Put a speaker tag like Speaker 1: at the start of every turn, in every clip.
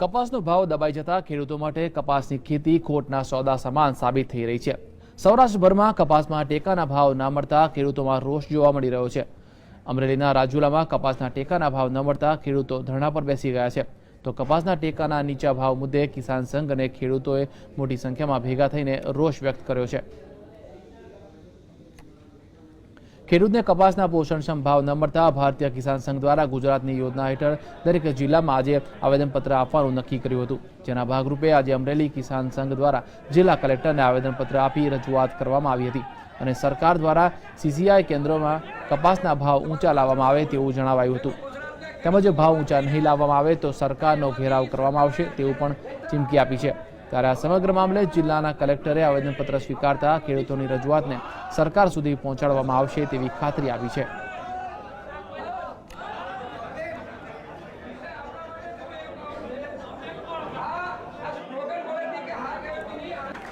Speaker 1: કપાસનો ભાવ દબાઈ જતા ખેડૂતો માટે કપાસની ખેતી ખોટના સોદા સમાન સાબિત થઈ રહી છે. સૌરાષ્ટ્રભરમાં કપાસમાં ટેકાના ભાવ ના મળતા ખેડૂતોમાં રોષ જોવા મળી રહ્યો છે. અમરેલીના રાજુલામાં કપાસના ટેકાના ભાવ ન મળતા ખેડૂતો ધરણા પર બેસી ગયા છે. તો કપાસના ટેકાના નીચા ભાવ મુદ્દે કિસાન સંઘ અને ખેડૂતોએ મોટી સંખ્યામાં ભેગા થઈને રોષ વ્યક્ત કર્યો છે. ખેડૂતને કપાસના પોષણક્ષમ ભાવ ન મળતા ભારતીય કિસાન સંઘ દ્વારા ગુજરાતની યોજના હેઠળ દરેક જિલ્લામાં આજે આવેદનપત્ર આપવાનું નક્કી કર્યું હતું. જેના ભાગરૂપે આજે અમરેલી કિસાન સંઘ દ્વારા જિલ્લા કલેક્ટરને આવેદનપત્ર આપી રજૂઆત કરવામાં આવી હતી અને સરકાર દ્વારા સીસીઆઈ કેન્દ્રોમાં કપાસના ભાવ ઊંચા લાવવામાં આવે તેવું જણાવાયું હતું. તેમજ ભાવ ઊંચા નહીં લાવવામાં આવે તો સરકારનો ઘેરાવ કરવામાં આવશે તેવું પણ ચીમકી આપી છે. ત્યારે આ સમગ્ર મામલે જિલ્લાના કલેક્ટરે આવેદનપત્ર સ્વીકારતા ખેડૂતોની રજૂઆતને સરકાર સુધી પહોંચાડવામાં આવશે તેવી ખાતરી આપી છે.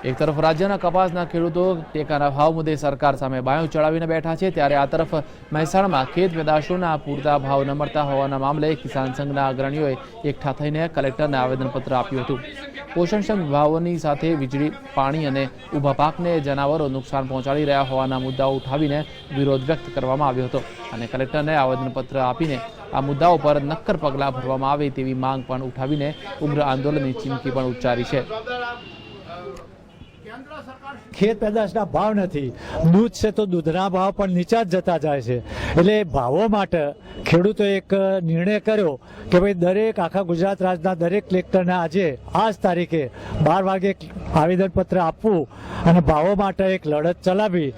Speaker 1: એક તરફ રાજ્યના કપાસના ખેડૂતો ટેકાના ભાવ મુદ્દે સરકાર સામે બાયું ચડાવીને બેઠા છે, ત્યારે આ તરફ મહેસાણામાં ખેત પેદાશોના પૂરતા ભાવ ન મળતા હોવાના મામલે કિસાન સંઘના અગ્રણીઓએ એકઠા થઈને કલેક્ટરને આવેદનપત્ર આપ્યું હતું. પોષણક્ષમ ભાવોની સાથે વીજળી, પાણી અને ઊભા પાકને જનાવરો નુકસાન પહોંચાડી રહ્યા હોવાના મુદ્દાઓ ઉઠાવીને વિરોધ વ્યક્ત કરવામાં આવ્યો હતો અને કલેક્ટરને આવેદનપત્ર આપીને આ મુદ્દાઓ પર નક્કર પગલાં ભરવામાં આવે તેવી માંગ પણ ઉઠાવીને ઉગ્ર આંદોલનની ચીમકી પણ ઉચ્ચારી છે.
Speaker 2: ખેત પેદાશના ભાવ નથી. દૂધ છે તો દૂધના ભાવ પણ નીચા જતા જાય છે. એટલે ભાવો માટે ખેડૂતોએ એક નિર્ણય કર્યો કે ભાઈ દરેક આખા ગુજરાત રાજ્યના દરેક કલેક્ટરને આજે આ જ તારીખે બાર વાગે આવેદનપત્ર આપવું અને ભાવો માટે એક લડત ચલાવી